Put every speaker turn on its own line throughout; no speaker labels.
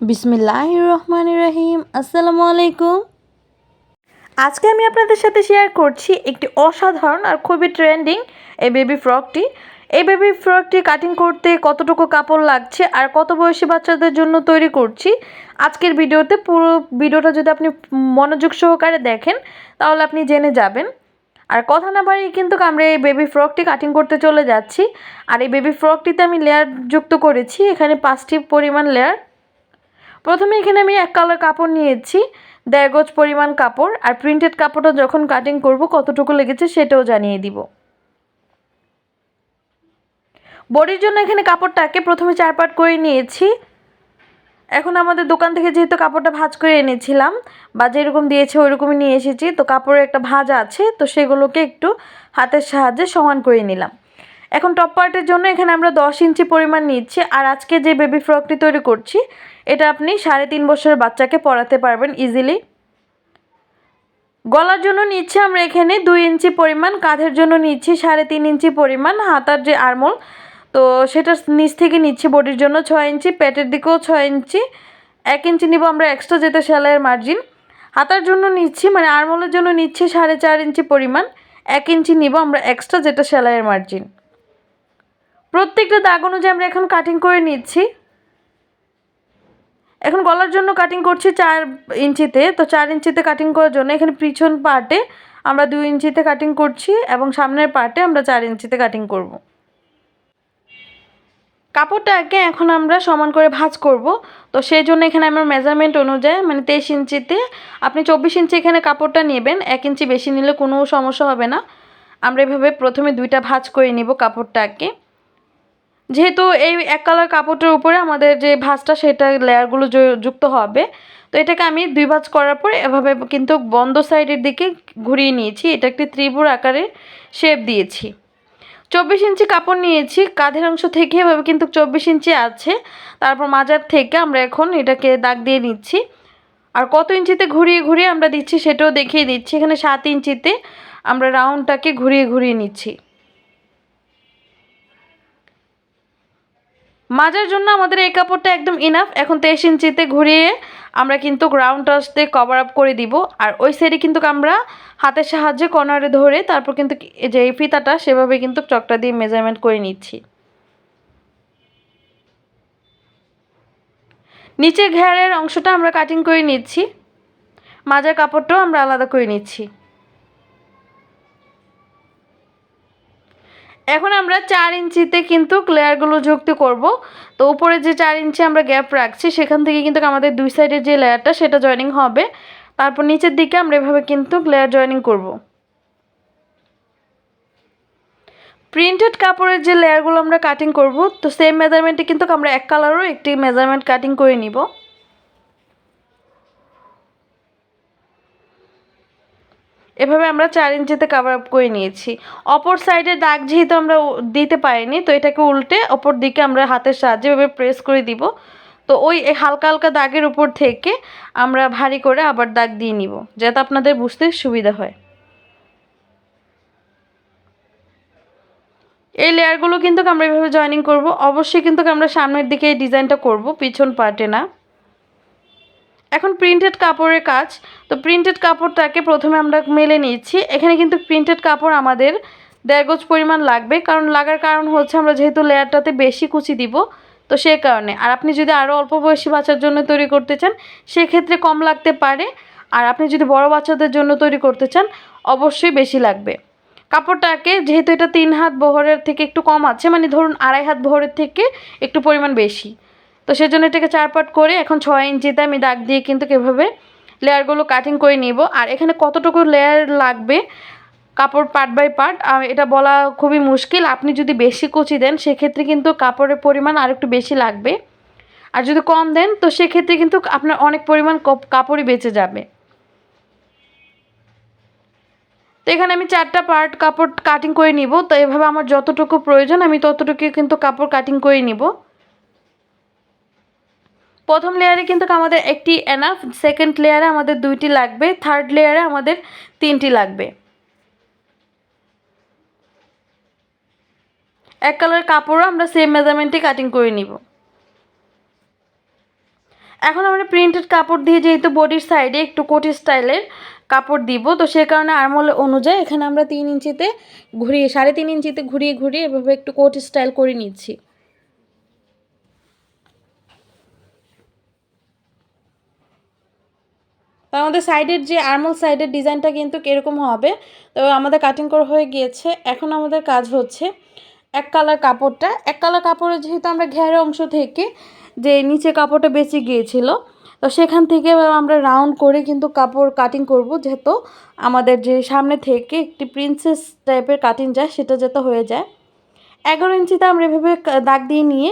বিসমিল্লাহ রহমান রহিম আসসালামু আলাইকুম। আজকে আমি আপনাদের সাথে শেয়ার করছি একটি অসাধারণ আর খুবই ট্রেন্ডিং এই বেবি ফ্রকটি এই বেবি ফ্রকটি কাটিং করতে কতটুকু কাপড় লাগছে আর কত বয়সী বাচ্চাদের জন্য তৈরি করছি, আজকের ভিডিওতে পুরো ভিডিওটা যদি আপনি মনোযোগ সহকারে দেখেন, তাহলে আপনি জেনে যাবেন। আর কথা না বাড়িয়ে কিন্তু আমরা এই বেবি ফ্রকটি কাটিং করতে চলে যাচ্ছি। আর এই বেবি ফ্রকটিতে আমি লেয়ার যুক্ত করেছি, এখানে পাঁচটি পরিমাণ লেয়ার প্রথমে এখানে আমি এক কালার কাপড় নিয়েছি, দেড় গজ পরিমাণ কাপড়, আর প্রিন্টেড কাপড়টা যখন কাটিং করব কতটুকু লেগেছে সেটাও জানিয়ে দিব। বডির জন্য এখানে কাপড়টাকে প্রথমে চার পাট করে নিয়েছি। এখন আমাদের দোকান থেকে যেহেতু কাপড়টা ভাজ করে এনেছিলাম, বা যেরকম দিয়েছে ওইরকমই নিয়ে এসেছি, তো কাপড়ের একটা ভাঁজ আছে, তো সেগুলোকে একটু হাতের সাহায্যে সমান করে নিলাম। এখন টপ পার্টের জন্য এখানে আমরা দশ ইঞ্চি পরিমাণ নিচ্ছি, আর আজকে যে বেবি ফ্রকটি তৈরি করছি এটা আপনি সাড়ে তিন বছরের বাচ্চাকে পরাতে পারবেন ইজিলি গলার জন্য নিচ্ছি আমরা এখানে দুই ইঞ্চি পরিমাণ, কাঁধের জন্য নিচ্ছি সাড়ে তিন ইঞ্চি পরিমাণ, হাতার যে আরমোল, তো সেটা নিচ থেকে নিচ্ছি বডির জন্য ছয় ইঞ্চি, পেটের দিকেও ছয় ইঞ্চি, এক ইঞ্চি নিব আমরা এক্সট্রা যেটা সেলাইয়ের মার্জিন হাতার জন্য নিচ্ছি মানে আরমোলের জন্য নিচ্ছি সাড়ে চার ইঞ্চি পরিমাণ, এক ইঞ্চি নিব আমরা এক্সট্রা যেটা সেলাইয়ের মার্জিন প্রত্যেকটা দাগ অনুযায়ী আমরা এখন কাটিং করে নিচ্ছি। এখন গলার জন্য কাটিং করছি চার ইঞ্চিতে, তো চার ইঞ্চিতে কাটিং করার জন্য এখানে পিছন পার্টে আমরা দুই ইঞ্চিতে কাটিং করছি এবং সামনের পার্টে আমরা চার ইঞ্চিতে কাটিং করব। কাপড়টাকে এখন আমরা সমান করে ভাঁজ করব। তো সেই জন্য এখানে আমার মেজারমেন্ট অনুযায়ী মানে তেইশ ইঞ্চিতে আপনি চব্বিশ ইঞ্চি এখানে কাপড়টা নেবেন, এক ইঞ্চি বেশি নিলে কোনো সমস্যা হবে না। আমরা এভাবে প্রথমে দুইটা ভাঁজ করে নিব কাপড়টাকে। যেহেতু এই এক কালার কাপড়টার উপরে আমাদের যে ভাঁজটা, সেটা লেয়ারগুলো যুক্ত হবে। তো এটাকে আমি দুই ভাঁজ করার পর এভাবে কিন্তু বন্ধ সাইডের দিকে ঘুরিয়ে নিয়েছি। এটা একটি ত্রিভুর আকারে শেপ দিয়েছি। চব্বিশ ইঞ্চি কাপড় নিয়েছি। কাঁধের অংশ থেকে এভাবে কিন্তু চব্বিশ ইঞ্চি আছে। তারপর মাজার থেকে আমরা এখন এটাকে দাগ দিয়ে নিচ্ছি। আর কত ইঞ্চিতে ঘুরিয়ে ঘুরিয়ে আমরা দিচ্ছি সেটাও দেখিয়ে দিচ্ছি। এখানে সাত ইঞ্চিতে আমরা রাউন্ডটাকে ঘুরিয়ে ঘুরিয়ে নিচ্ছি। মাজার জন্য আমাদের এই কাপড়টা একদম ইনাফ এখন তেইশ ইঞ্চিতে ঘুরিয়ে আমরা কিন্তু গ্রাউন্ড টাচতে কভার আপ করে দিব। আর ওই সাইডে কিন্তু আমরা হাতের সাহায্যে কর্নারে ধরে তারপর কিন্তু যে এই ফিতাটা, সেভাবে কিন্তু চকটা দিয়ে মেজারমেন্ট করে নিচ্ছি। নিচের ঘেরের অংশটা আমরা কাটিং করে নিচ্ছি। মাজার কাপড়টাও আমরা আলাদা করে নিচ্ছি। এখন আমরা চার ইঞ্চিতে কিন্তু লেয়ারগুলো যুক্ত করব। তো উপরে যে চার ইঞ্চি আমরা গ্যাপ রাখছি, সেখান থেকে কিন্তু আমাদের দুই সাইডের যে লেয়ারটা, সেটা জয়েনিং হবে। তারপর নিচের দিকে আমরা এভাবে কিন্তু লেয়ার জয়েনিং করব। প্রিন্টেড কাপড়ের যে লেয়ারগুলো আমরা কাটিং করব, তো সেম মেজারমেন্টে কিন্তু আমরা এক কালারও একটি মেজারমেন্ট কাটিং করে নিব। এভাবে আমরা চার ইঞ্চিতে কাভার আপ করে নিয়েছি। অপর সাইডে দাগ যেহেতু আমরা দিতে পারিনি, তো এটাকে উল্টে অপর দিকে আমরা হাতের সাহায্যে এভাবে প্রেস করে দিব। তো ওই হালকা হালকা দাগের উপর থেকে আমরা ভারী করে আবার দাগ দিয়ে নিব, যাতে আপনাদের বুঝতে সুবিধা হয়। এই লেয়ারগুলো কিন্তু আমরা এভাবে জয়েনিং করব। অবশ্যই কিন্তু আমরা সামনের দিকে এই ডিজাইনটা করব, পিছন পার্টে না। এখন প্রিন্টেড কাপড়ের কাজ। তো প্রিন্টেড কাপড়টাকে প্রথমে আমরা মেলে নিচ্ছি। এখানে কিন্তু প্রিন্টেড কাপড় আমাদের দেড় গজ পরিমাণ লাগবে। কারণ লাগার কারণ হচ্ছে আমরা যেহেতু লেয়ারটাতে বেশি কুচি দিব, তো সে কারণে। আর আপনি যদি আরও অল্প বয়সী বাচ্চার জন্য তৈরি করতে চান, সেক্ষেত্রে কম লাগতে পারে। আর আপনি যদি বড় বাচ্চাদের জন্য তৈরি করতে চান, অবশ্যই বেশি লাগবে। কাপড়টাকে যেহেতু এটা তিন হাত বহরের থেকে একটু কম আছে মানে ধরুন আড়াই হাত বহরের থেকে একটু পরিমাণ বেশি। তো সেজন্য এটাকে চার পাট করে এখন ছয় ইঞ্চিতে আমি দাগ দিয়ে কিন্তু কীভাবে লেয়ারগুলো কাটিং করে নিব। আর এখানে কতটুকু লেয়ার লাগবে কাপড় পার্ট বাই পার্ট এটা বলা খুবই মুশকিল। আপনি যদি বেশি কুচি দেন, সেক্ষেত্রে কিন্তু কাপড়ের পরিমাণ আর একটু বেশি লাগবে। আর যদি কম দেন, তো সেক্ষেত্রে কিন্তু আপনার অনেক পরিমাণ কাপড়ই বেঁচে যাবে। তো এখানে আমি চারটা পার্ট কাপড় কাটিং করে নিব। তো এভাবে আমার যতটুকু প্রয়োজন, আমি ততটুকু কিন্তু কাপড় কাটিং করে নিব। প্রথম লেয়ারে কিন্তু আমাদের একটি এনাফ সেকেন্ড লেয়ারে আমাদের দুইটি লাগবে থার্ড লেয়ারে আমাদের তিনটি লাগবে। এক কালার কাপড়ও আমরা সেম মেজারমেন্টে কাটিং করে নিব। এখন আমরা প্রিন্টেড কাপড় দিয়ে যেহেতু বডির সাইডে একটু কোটি স্টাইলের কাপড় দিব, তো সে কারণে আরমোল অনুযায়ী এখানে আমরা তিন ইঞ্চিতে ঘুরিয়ে, সাড়ে তিন ইঞ্চিতে ঘুরিয়ে ঘুরিয়ে এভাবে একটু কোট স্টাইল করে নিচ্ছি। তো আমাদের সাইডের যে আর্মল সাইডের ডিজাইনটা কিন্তু কীরকম হবে? তো আমাদের কাটিং করা হয়ে গিয়েছে। এখন আমাদের কাজ হচ্ছে এক কালার কাপড়টা। এক কালার কাপড়ে যেহেতু আমরা ঘেরের অংশ থেকে যে নিচে কাপড়টা বেঁচে গিয়েছিল, তো সেখান থেকে আমরা রাউন্ড করে কিন্তু কাপড় কাটিং করব। যেহেতু আমাদের যে সামনে থেকে একটি প্রিন্সেস টাইপের কাটিং যায়, সেটা যাতে হয়ে যায়। এগারো ইঞ্চিতে আমরা এভাবে দাগ দিয়ে নিয়ে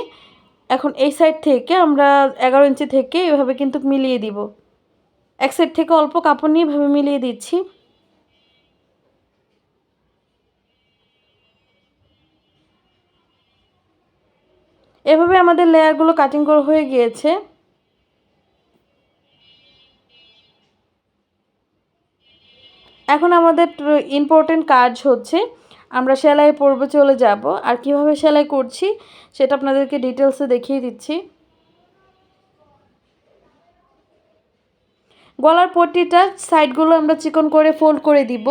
এখন এই সাইড থেকে আমরা এগারো ইঞ্চি থেকে এভাবে কিন্তু মিলিয়ে দিব। এক সাইড থেকে অল্প কাপড় নিয়ে এভাবে মিলিয়ে দিচ্ছি। এভাবে আমাদের লেয়ারগুলো কাটিং করা হয়ে গিয়েছে। এখন আমাদের ইম্পর্টেন্ট কাজ হচ্ছে, আমরা সেলাই পর্বে চলে যাব। আর কীভাবে সেলাই করছি, সেটা আপনাদেরকে ডিটেলসে দেখিয়ে দিচ্ছি। গলার পট্টিটা সাইডগুলো আমরা চিকন করে ফোল্ড করে দিব।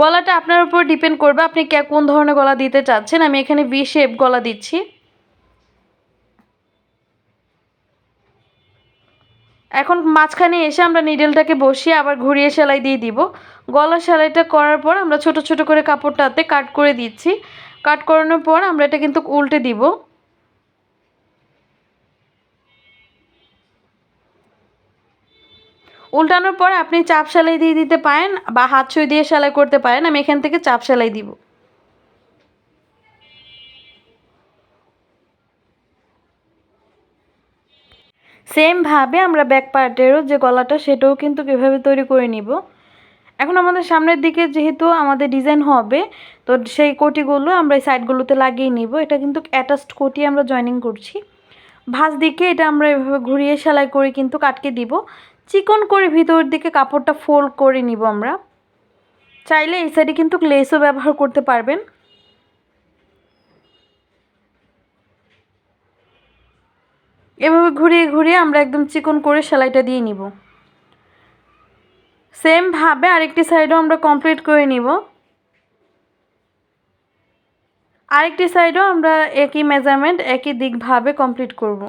গলাটা আপনার উপর ডিপেন্ড করবে আপনি কে কোন ধরনের গলা দিতে চাচ্ছেন। আমি এখানে ভি শেপ গলা দিচ্ছি। এখন মাঝখানে এসে আমরা নিডেলটাকে বসিয়ে আবার ঘুরিয়ে সেলাই দিয়ে দিব। গলা সেলাইটা করার পর আমরা ছোট ছোট করে কাপড়টাতে কাট করে দিচ্ছি। কাট করানোর পর আমরা এটা কিন্তু উল্টে দিব। উল্টানোর পর আপনি চাপ সেলাই দিয়ে দিতে পারেন বা হাত ছুঁই দিয়ে সেলাই করতে পারেন, আমি এখান থেকে চাপ সেলাই দিব। সেমভাবে আমরা ব্যাক পার্টেরও যে গলাটা, সেটাও কিন্তু কীভাবে তৈরি করে নিব। এখন আমাদের সামনের দিকে যেহেতু আমাদের ডিজাইন হবে, তো সেই কোটিগুলো আমরা এই সাইডগুলোতে লাগিয়ে নিব। এটা কিন্তু অ্যাটাচড কোটি আমরা জয়েনিং করছি। ভাঁজ দিকে এটা আমরা এভাবে ঘুরিয়ে সেলাই করে কিন্তু কাটকে দিব। চিকন করে ভিতরের দিকে কাপড়টা ফোল্ড করে নিব আমরা। চাইলে এই সাইডে কিন্তু লেসও ব্যবহার করতে পারবেন। এভাবে ঘুরিয়ে ঘুরিয়ে আমরা একদম চিকন করে সেলাইটা দিয়ে নিব। সেমভাবে আরেকটি সাইডও আমরা কমপ্লিট করে নিব। আরেকটি সাইডও আমরা একই মেজারমেন্ট একই দিকভাবে কমপ্লিট করব।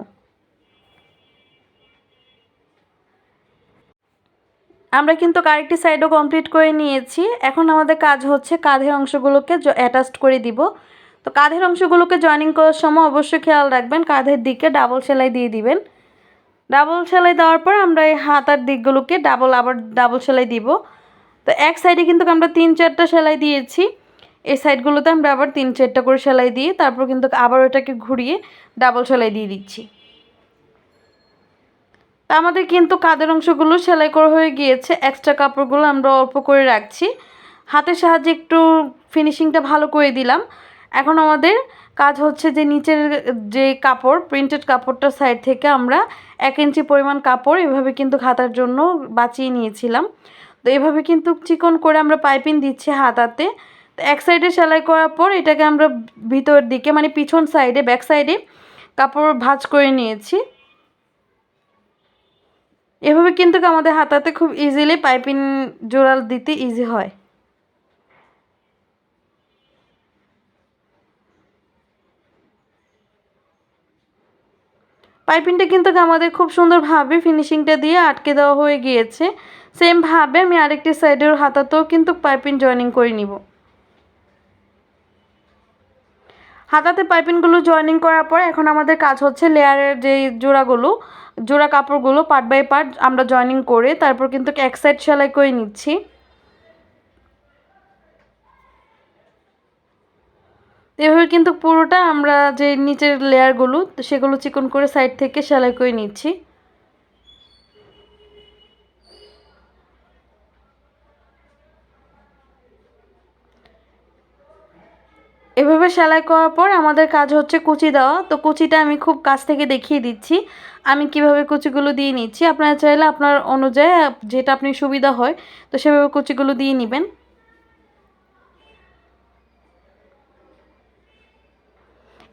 আমরা কিন্তু আরেকটি সাইডও কমপ্লিট করে নিয়েছি। এখন আমাদের কাজ হচ্ছে কাঁধের অংশগুলোকে অ্যাটাচড করে দিব। তো কাঁধের অংশগুলোকে জয়েনিং করার সময় অবশ্যই খেয়াল রাখবেন, কাঁধের দিকে ডাবল সেলাই দিয়ে দিবেন। ডাবল সেলাই দেওয়ার পর আমরা এই হাতার দিকগুলোকে ডাবল আবার ডাবল সেলাই দিব। তো এক সাইডে কিন্তু আমরা তিন চারটা সেলাই দিয়েছি। এই সাইডগুলোতে আমরা আবার তিন চারটা করে সেলাই দিয়ে তারপর কিন্তু আবার ওটাকে ঘুরিয়ে ডাবল সেলাই দিয়ে দিচ্ছি। তা আমাদের কিন্তু কাদের অংশগুলো সেলাই করা হয়ে গিয়েছে এক্সট্রা কাপড়গুলো আমরা অল্প করে রাখছি। হাতের সাহায্যে একটু ফিনিশিংটা ভালো করে দিলাম। এখন আমাদের কাজ হচ্ছে যে নিচের যে কাপড় প্রিন্টেড কাপড়টার সাইড থেকে আমরা এক ইঞ্চি পরিমাণ কাপড় এভাবে কিন্তু হাতার জন্য বাঁচিয়ে নিয়েছিলাম। তো এভাবে কিন্তু চিকন করে আমরা পাইপিং দিচ্ছি হাতাতে। তো এক সাইডে সেলাই করার পর এটাকে আমরা ভিতরের দিকে মানে পিছন সাইডে ব্যাক সাইডে কাপড় ভাঁজ করে নিয়েছি। এভাবে কিন্তু আমাদের হাতাতে খুব ইজিলি পাইপিং জোড়াল দিতে ইজি হয়। পাইপিংটা কিন্তু আমাদের খুব সুন্দরভাবে ফিনিশিংটা দিয়ে আটকে দেওয়া হয়ে গিয়েছে। সেমভাবে আমি আরেকটি সাইডের হাতাতেও কিন্তু পাইপিং জয়েনিং করে নিব। হাতাতে পাইপিংগুলো জয়েনিং করার পর এখন আমাদের কাজ হচ্ছে লেয়ারের যে জোড়াগুলো জোড়া কাপড়গুলো পার্ট বাই পার্ট আমরা জয়নিং করে তারপর কিন্তু এক সাইড সেলাই করে নিচ্ছি। এভাবে কিন্তু পুরোটা আমরা যে নিচের লেয়ারগুলো সেগুলো চিকন করে সাইড থেকে সেলাই করে নিচ্ছি। এভাবে সেলাই করার পর আমাদের কাজ হচ্ছে কুচি দেওয়া। তো কুচিটা আমি খুব কাছ থেকে দেখিয়ে দিচ্ছি। আমি কীভাবে কুচিগুলো দিয়ে নিচ্ছি। আপনারা চাইলে আপনার অনুযায়ী যেটা আপনি সুবিধা হয়, তো সেভাবে কুচিগুলো দিয়ে নেবেন।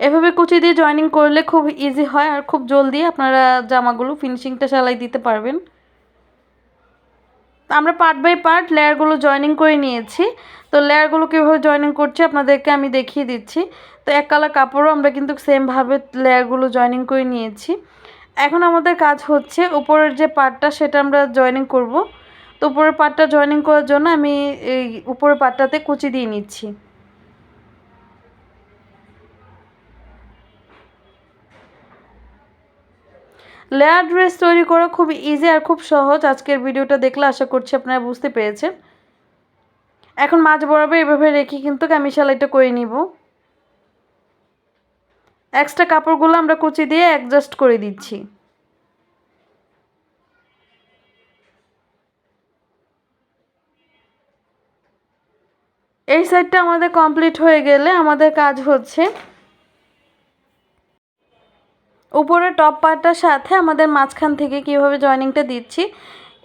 এভাবে কুচি দিয়ে জয়েনিং করলে খুব ইজি হয় আর খুব জলদি আপনারা জামাগুলো ফিনিশিংটা সেলাই দিতে পারবেন। আমরা পার্ট বাই পার্ট লেয়ারগুলো জয়নিং করে নিয়েছি। তো লেয়ারগুলো কীভাবে জয়নিং করছি আপনাদেরকে আমি দেখিয়ে দিচ্ছি। তো এক কালার কাপড়ও আমরা কিন্তু সেমভাবে লেয়ারগুলো জয়নিং করে নিয়েছি। এখন আমাদের কাজ হচ্ছে উপরের যে পার্টটা সেটা আমরা জয়নিং করব। তো উপরের পার্টটা জয়নিং করার জন্য আমি এই উপরের পার্টটাতে কুচি দিয়ে নিচ্ছি। লেয়ার ড্রেস তৈরি করা খুব ইজি আর খুব সহজ। আজকের ভিডিওটা দেখলে আশা করছি আপনারা বুঝতে পেরেছেন। এখন মাছ বরাবর এভাবে রেখে কিন্তু আমি সেলাইটা করে নিব। এক্সট্রা কাপড়গুলো আমরা কুচি দিয়ে অ্যাডজাস্ট করে দিচ্ছি। এই সাইডটা আমাদের কমপ্লিট হয়ে গেলে আমাদের কাজ হচ্ছে উপরে টপ পার্টটার সাথে আমাদের মাঝখান থেকে কীভাবে জয়েনিংটা দিচ্ছি,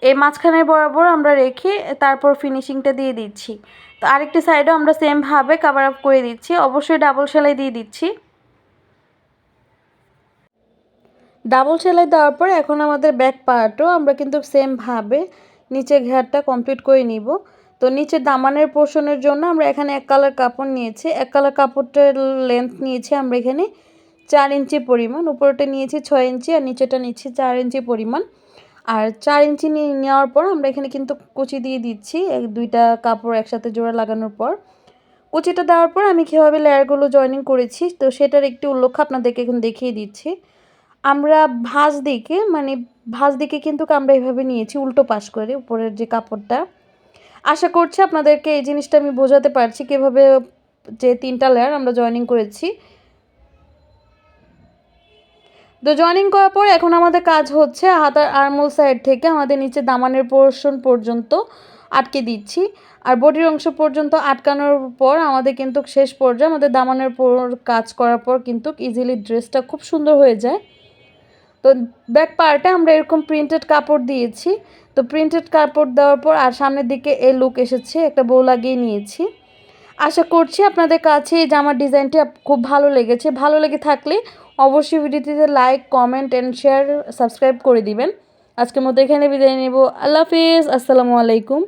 এই মাঝখানের বরাবর আমরা রেখে তারপর ফিনিশিংটা দিয়ে দিচ্ছি। তো আরেকটি সাইডও আমরা সেমভাবে কাভার আপ করে দিচ্ছি, অবশ্যই ডাবল সেলাই দিয়ে দিচ্ছি। ডাবল সেলাই দেওয়ার পর এখন আমাদের ব্যাক পার্টও আমরা কিন্তু সেমভাবে নিচের ঘেরটা কমপ্লিট করে নিব। তো নিচে দামানের পোর্শনের জন্য আমরা এখানে এক কালার কাপড় নিয়েছি, এক কালার কাপড়টার লেন্থ নিয়েছি আমরা এখানে চার ইঞ্চি পরিমাণ উপরটা নিয়েছি ছয় ইঞ্চি আর নিচেটা নিচ্ছি চার ইঞ্চি পরিমাণ। আর চার ইঞ্চি নিয়ে নেওয়ার পর আমরা এখানে কিন্তু কুচি দিয়ে দিচ্ছি এক, দুইটা কাপড় একসাথে জোড়া লাগানোর পর। কুচিটা দেওয়ার পর আমি কীভাবে লেয়ারগুলো জয়েনিং করেছি, তো সেটার একটি উল্লেখ আপনাদেরকে এখন দেখিয়ে দিচ্ছি। আমরা ভাঁজ দিকে মানে ভাঁজ দিকে কিন্তু আমরা এভাবে নিয়েছি উল্টো পাশ করে উপরের যে কাপড়টা। আশা করছি আপনাদেরকে এই জিনিসটা আমি বোঝাতে পারছি কীভাবে যে তিনটা লেয়ার আমরা জয়েনিং করেছি। তো জয়েনিং করার পর এখন আমাদের কাজ হচ্ছে হাতার আর্মোল সাইড থেকে আমাদের নিচে দামানের পোর্শন পর্যন্ত আটকে দিচ্ছি। আর বডির অংশ পর্যন্ত আটকানোর পর আমাদের কিন্তু শেষ পর্যায়ে আমাদের দামানের পর কাজ করার পর কিন্তু ইজিলি ড্রেসটা খুব সুন্দর হয়ে যায়। তো ব্যাক পার্টে আমরা এরকম প্রিন্টেড কাপড় দিয়েছি। তো প্রিন্টেড কাপড় দেওয়ার পর আর সামনের দিকে এ লুক এসেছে, একটা বউ লাগিয়ে নিয়েছি। আশা করছি আপনাদের কাছে এই জামার ডিজাইনটি খুব ভালো লেগেছে। ভালো লেগে থাকলে অবশ্যই ভিডিওটিতে like comment and share subscribe করে দিবেন। আজকের মতো এখানে বিদায় নেব। আল্লাহ হাফিজ। আসসালামু আলাইকুম।